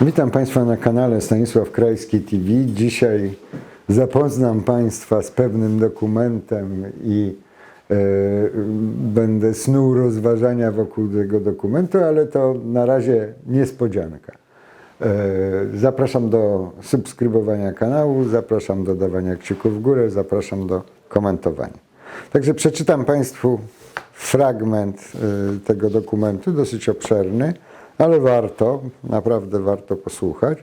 Witam Państwa na kanale Stanisław Krajski TV. Dzisiaj zapoznam Państwa z pewnym dokumentem i e, będę snuł rozważania wokół tego dokumentu, ale to na razie niespodzianka. E, zapraszam do subskrybowania kanału, zapraszam do dawania kciuków w górę, zapraszam do komentowania. Także przeczytam Państwu fragment e, tego dokumentu, dosyć obszerny, ale warto, naprawdę warto posłuchać.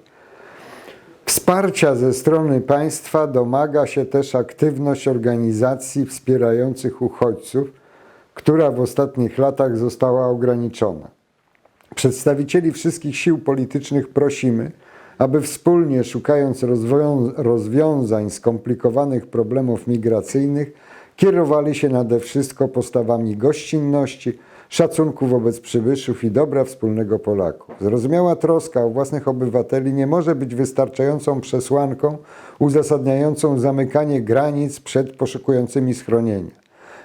Wsparcia ze strony państwa domaga się też aktywność organizacji wspierających uchodźców, która w ostatnich latach została ograniczona. Przedstawicieli wszystkich sił politycznych prosimy, aby wspólnie szukając rozwią- rozwiązań skomplikowanych problemów migracyjnych, kierowali się nade wszystko postawami gościnności, szacunku wobec przybyszów i dobra wspólnego Polaków. Zrozumiała troska o własnych obywateli nie może być wystarczającą przesłanką uzasadniającą zamykanie granic przed poszukującymi schronienia.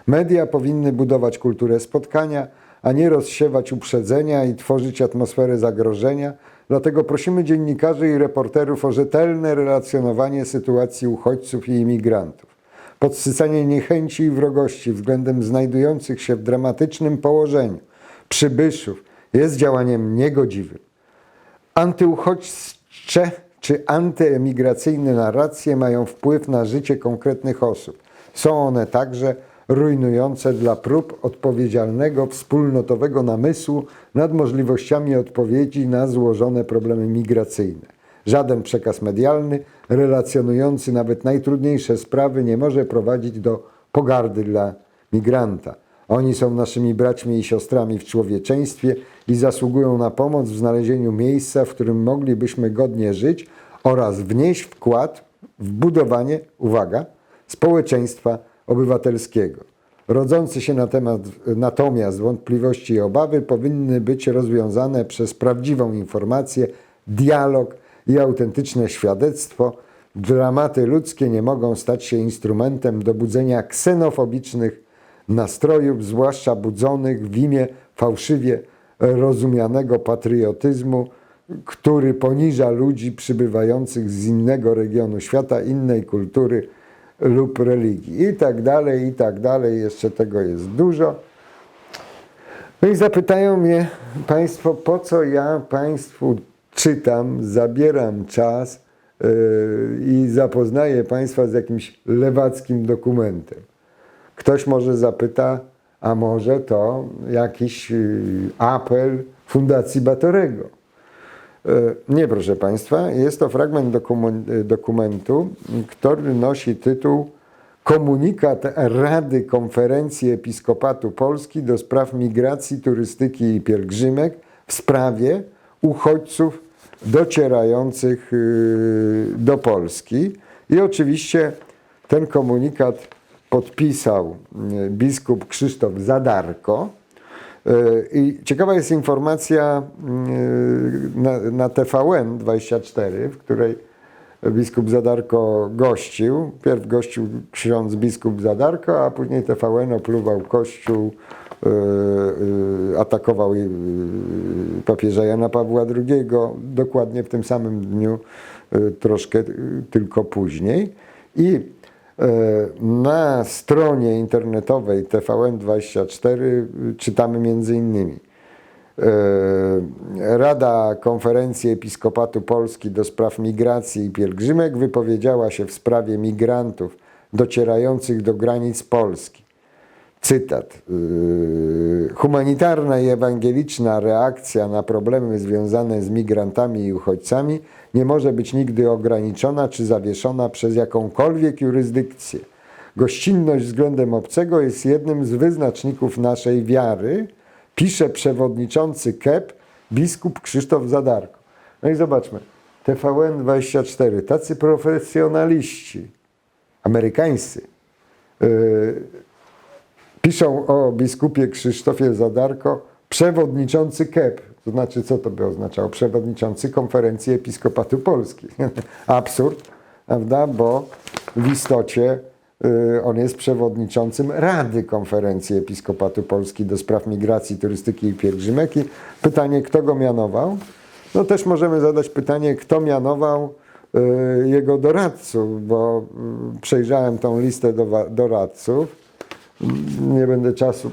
Media powinny budować kulturę spotkania, a nie rozsiewać uprzedzenia i tworzyć atmosferę zagrożenia. Dlatego prosimy dziennikarzy i reporterów o rzetelne relacjonowanie sytuacji uchodźców i imigrantów. Podsycanie niechęci i wrogości względem znajdujących się w dramatycznym położeniu przybyszów jest działaniem niegodziwym. Antyuchodźcze czy antyemigracyjne narracje mają wpływ na życie konkretnych osób. Są one także rujnujące dla prób odpowiedzialnego, wspólnotowego namysłu nad możliwościami odpowiedzi na złożone problemy migracyjne. Żaden przekaz medialny, relacjonujący nawet najtrudniejsze sprawy, nie może prowadzić do pogardy dla migranta. Oni są naszymi braćmi i siostrami w człowieczeństwie i zasługują na pomoc w znalezieniu miejsca, w którym moglibyśmy godnie żyć oraz wnieść wkład w budowanie, uwaga, społeczeństwa obywatelskiego. Rodzące się na temat, natomiast wątpliwości i obawy powinny być rozwiązane przez prawdziwą informację, dialog i autentyczne świadectwo. Dramaty ludzkie nie mogą stać się instrumentem do budzenia ksenofobicznych nastrojów, zwłaszcza budzonych w imię fałszywie rozumianego patriotyzmu, który poniża ludzi przybywających z innego regionu świata, innej kultury lub religii. I tak dalej, i tak dalej. Jeszcze tego jest dużo. No i zapytają mnie Państwo, po co ja Państwu czytam, zabieram czas yy, i zapoznaję Państwa z jakimś lewackim dokumentem. Ktoś może zapyta, a może to jakiś yy, apel Fundacji Batorego. E, Nie, proszę Państwa, jest to fragment dokumen- dokumentu, który nosi tytuł Komunikat Rady Konferencji Episkopatu Polski do spraw migracji, turystyki i pielgrzymek w sprawie uchodźców docierających y, do Polski. I oczywiście ten komunikat podpisał y, biskup Krzysztof Zadarko. Y, I ciekawa jest informacja na, na TVN 24, w której biskup Zadarko gościł. Pierw gościł ksiądz biskup Zadarko, a później TVN opluwał kościół, atakował y, papieża Jana Pawła II, dokładnie w tym samym dniu, troszkę tylko później. I e, na stronie internetowej TVN24 czytamy między innymi e, Rada Konferencji Episkopatu Polski do spraw migracji i pielgrzymek wypowiedziała się w sprawie migrantów docierających do granic Polski. Cytat. Yy, Humanitarna i ewangeliczna reakcja na problemy związane z migrantami i uchodźcami nie może być nigdy ograniczona czy zawieszona przez jakąkolwiek jurysdykcję. Gościnność względem obcego jest jednym z wyznaczników naszej wiary, pisze przewodniczący KEP biskup Krzysztof Zadarko. No i zobaczmy, TVN24, tacy profesjonaliści, amerykańscy, yy, piszą o biskupie Krzysztofie Zadarko, przewodniczący KEP. To znaczy, co to by oznaczało? Przewodniczący Konferencji Episkopatu Polski. Absurd, prawda? Bo w istocie y, on jest przewodniczącym Rady Konferencji Episkopatu Polski do spraw migracji, turystyki i pielgrzymek. I pytanie, kto go mianował? No też możemy zadać pytanie, kto mianował y, jego doradców, bo y, przejrzałem tą listę doradców. Nie będę czasu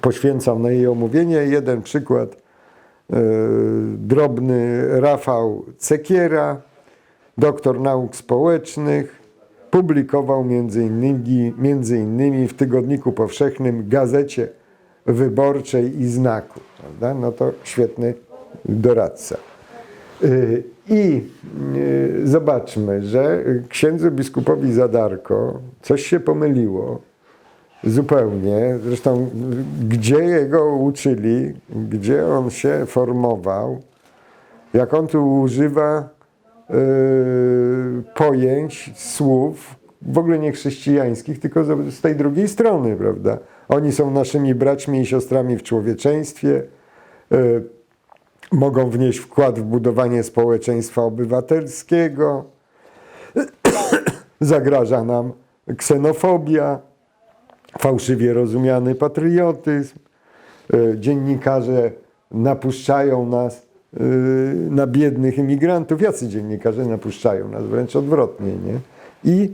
poświęcał na jej omówienie. Jeden przykład. y, Drobny Rafał Cekiera, doktor nauk społecznych, publikował między innymi, między innymi w Tygodniku Powszechnym, Gazecie Wyborczej i Znaku. Prawda? No to świetny doradca. Y, I y, zobaczmy, że księdzu biskupowi Zadarko coś się pomyliło zupełnie. Zresztą gdzie jego uczyli, gdzie on się formował, jak on tu używa y, pojęć, słów w ogóle nie chrześcijańskich, tylko z, tej drugiej strony, prawda? Oni są naszymi braćmi i siostrami w człowieczeństwie, y, mogą wnieść wkład w budowanie społeczeństwa obywatelskiego, zagraża nam ksenofobia, fałszywie rozumiany patriotyzm. E, Dziennikarze napuszczają nas e, na biednych imigrantów. Jacy dziennikarze napuszczają nas? Wręcz odwrotnie, nie? I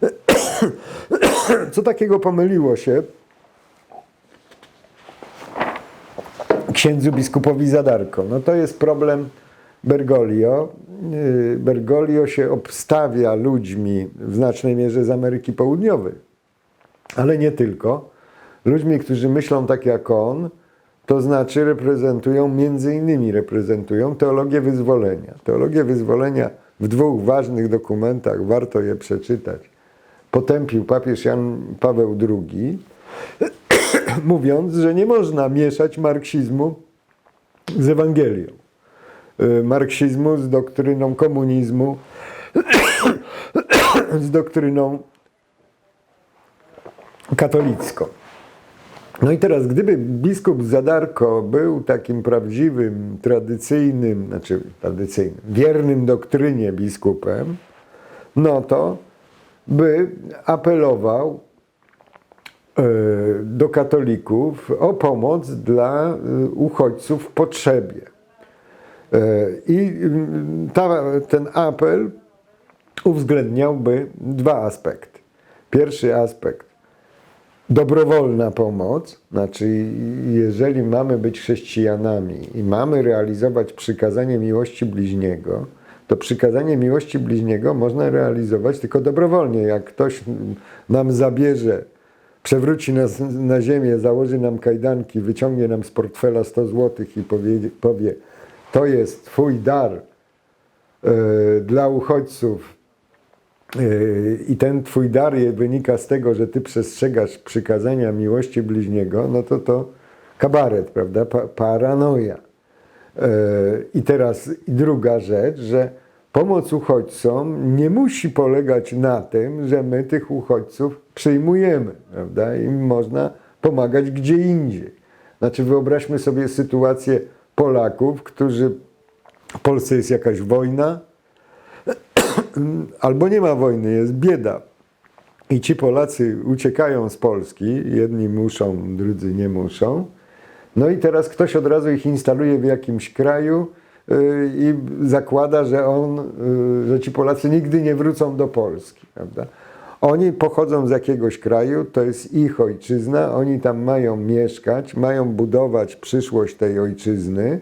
co takiego pomyliło się księdzu biskupowi Zadarko? No to jest problem Bergoglio. Yy, Bergoglio się obstawia ludźmi w znacznej mierze z Ameryki Południowej ale nie tylko. Ludźmi, którzy myślą tak jak on, to znaczy reprezentują, między innymi reprezentują teologię wyzwolenia. Teologię wyzwolenia w dwóch ważnych dokumentach, warto je przeczytać, potępił papież Jan Paweł II, mówiąc, że nie można mieszać marksizmu z Ewangelią. Y, Marksizmu z doktryną komunizmu, z doktryną katolicką. No i teraz, gdyby biskup Zadarko był takim prawdziwym, tradycyjnym, znaczy tradycyjnym, wiernym doktrynie biskupem, no to by apelował e, do katolików o pomoc dla e, uchodźców w potrzebie. E, I mm, ta, ten apel uwzględniałby dwa aspekty. Pierwszy aspekt dobrowolna pomoc, znaczy jeżeli mamy być chrześcijanami i mamy realizować przykazanie miłości bliźniego, to przykazanie miłości bliźniego można realizować tylko dobrowolnie. Jak ktoś nam zabierze, przewróci nas na ziemię, założy nam kajdanki, wyciągnie nam z portfela 100 zł i powie, powie to jest twój dar e, dla uchodźców, Yy, i ten twój dar wynika z tego, że ty przestrzegasz przykazania miłości bliźniego, no to to kabaret, prawda? Pa, paranoja. Yy, I teraz druga rzecz, że pomoc uchodźcom nie musi polegać na tym, że my tych uchodźców przyjmujemy, prawda? Im można pomagać gdzie indziej. Znaczy wyobraźmy sobie sytuację Polaków, którzy w Polsce jest jakaś wojna, albo nie ma wojny, jest bieda. I ci Polacy uciekają z Polski, jedni muszą, drudzy nie muszą. No i teraz ktoś od razu ich instaluje w jakimś kraju yy, i zakłada, że on, yy, że ci Polacy nigdy nie wrócą do Polski, prawda? Oni pochodzą z jakiegoś kraju, to jest ich ojczyzna, oni tam mają mieszkać, mają budować przyszłość tej ojczyzny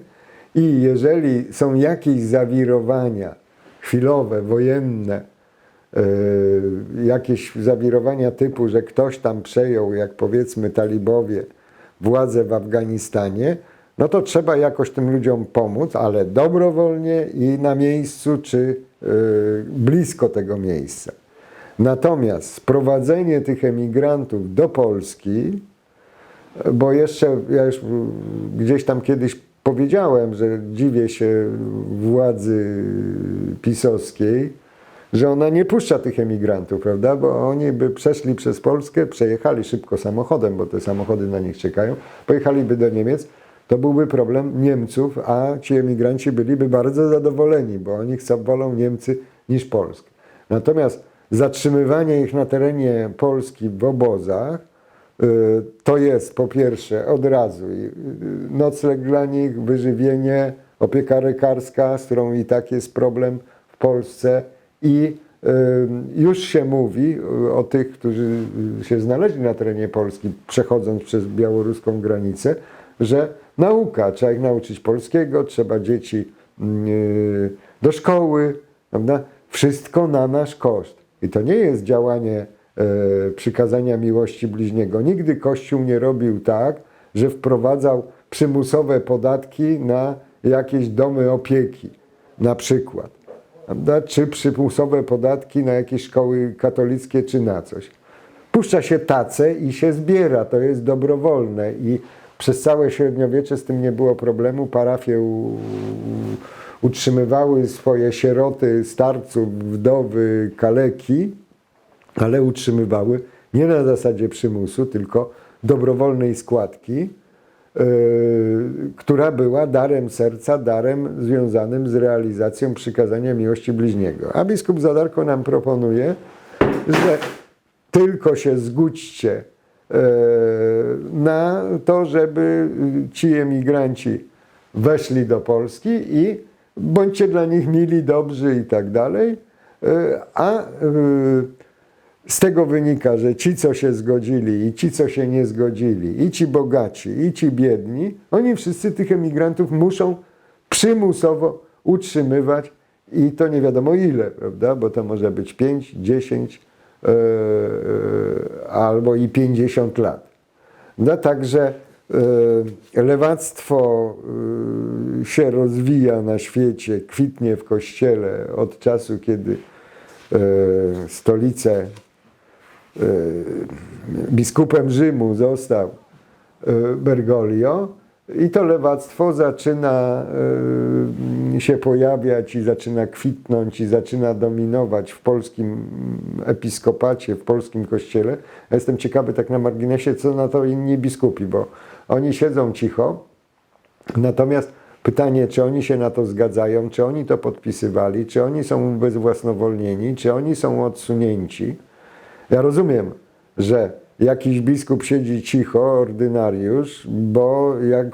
i jeżeli są jakieś zawirowania chwilowe, wojenne, yy, jakieś zawirowania typu, że ktoś tam przejął, jak powiedzmy talibowie, władzę w Afganistanie, no to trzeba jakoś tym ludziom pomóc, ale dobrowolnie i na miejscu, czy yy, blisko tego miejsca. Natomiast sprowadzenie tych emigrantów do Polski, bo jeszcze ja już gdzieś tam kiedyś powiedziałem, że dziwię się władzy pisowskiej, że ona nie puszcza tych emigrantów, prawda? Bo oni by przeszli przez Polskę, przejechali szybko samochodem, bo te samochody na nich czekają, pojechaliby do Niemiec, to byłby problem Niemców, a ci emigranci byliby bardzo zadowoleni, bo oni chcą, wolą Niemcy niż Polskę. Natomiast zatrzymywanie ich na terenie Polski w obozach, y, to jest po pierwsze od razu y, nocleg dla nich, wyżywienie, opieka lekarska, z którą i tak jest problem w Polsce i już się mówi y, o tych, którzy y, się znaleźli na terenie Polski, przechodząc przez białoruską granicę, że nauka, trzeba ich nauczyć polskiego, trzeba dzieci y, do szkoły, prawda? Wszystko na nasz koszt. I to nie jest działanie e, przykazania miłości bliźniego. Nigdy Kościół nie robił tak, że wprowadzał przymusowe podatki na jakieś domy opieki, na przykład. Prawda? Czy przymusowe podatki na jakieś szkoły katolickie, czy na coś. Puszcza się tacę i się zbiera, to jest dobrowolne i przez całe średniowiecze z tym nie było problemu. Parafie u, utrzymywały swoje sieroty, starców, wdowy, kaleki, ale utrzymywały nie na zasadzie przymusu, tylko dobrowolnej składki, która była darem serca, darem związanym z realizacją przykazania miłości bliźniego. A biskup Zadarko nam proponuje, że tylko się zgódźcie e, na to, żeby ci emigranci weszli do Polski i bądźcie dla nich mili, dobrzy i tak dalej. E, A z tego wynika, że ci, co się zgodzili i ci, co się nie zgodzili, i ci bogaci, i ci biedni, oni wszyscy tych emigrantów muszą przymusowo utrzymywać i to nie wiadomo ile, prawda? Bo to może być 5, 10 e, e, albo i 50 lat. No także e, lewactwo e, się rozwija na świecie, kwitnie w kościele od czasu, kiedy e, stolicę e, biskupem Rzymu został e, Bergoglio i to lewactwo zaczyna e, się pojawiać i zaczyna kwitnąć i zaczyna dominować w polskim episkopacie, w polskim kościele. Ja jestem ciekawy tak na marginesie, co na to inni biskupi, bo oni siedzą cicho, natomiast pytanie, czy oni się na to zgadzają, czy oni to podpisywali, czy oni są ubezwłasnowolnieni, czy oni są odsunięci. Ja rozumiem, że jakiś biskup siedzi cicho, ordynariusz, bo jak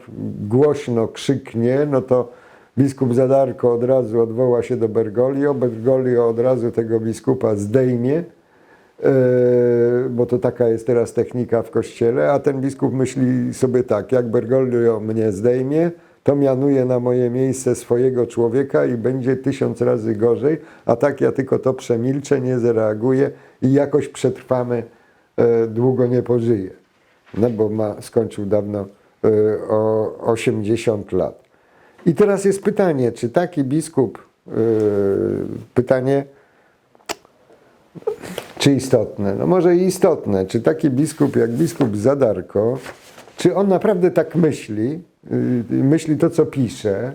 głośno krzyknie, no to biskup Zadarko od razu odwoła się do Bergoglio, Bergoglio od razu tego biskupa zdejmie, e, bo to taka jest teraz technika w kościele, a ten biskup myśli sobie tak, jak Bergoglio mnie zdejmie, to mianuje na moje miejsce swojego człowieka i będzie tysiąc razy gorzej, a tak ja tylko to przemilczę, nie zareaguję i jakoś przetrwamy, e, długo nie pożyje. No bo ma, skończył dawno e, o 80 lat. I teraz jest pytanie, czy taki biskup, e, pytanie, czy istotne? No może i istotne. Czy taki biskup jak biskup Zadarko, czy on naprawdę tak myśli, myśli to, co pisze,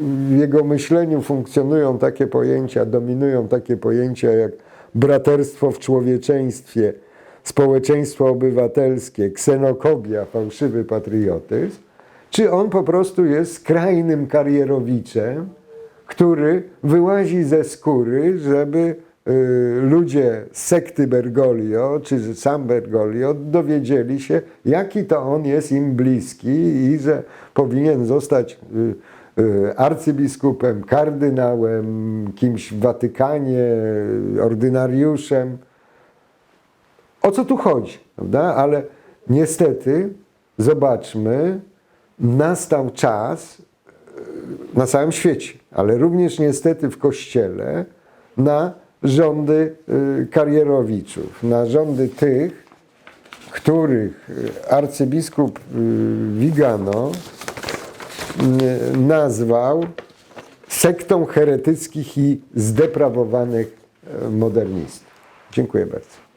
w jego myśleniu funkcjonują takie pojęcia, dominują takie pojęcia jak braterstwo w człowieczeństwie, społeczeństwo obywatelskie, ksenokobia, fałszywy patriotyzm, czy on po prostu jest skrajnym karierowiczem, który wyłazi ze skóry, żeby y, ludzie z sekty Bergoglio, czy sam Bergoglio dowiedzieli się, jaki to on jest im bliski i że powinien zostać y, y, arcybiskupem, kardynałem, kimś w Watykanie, ordynariuszem. O co tu chodzi, prawda? Ale niestety, zobaczmy, nastał czas na całym świecie, ale również niestety w Kościele na rządy y, karierowiczów, na rządy tych, których y, arcybiskup y, Vigano nazwał sektą heretyckich i zdeprawowanych modernistów. Dziękuję bardzo.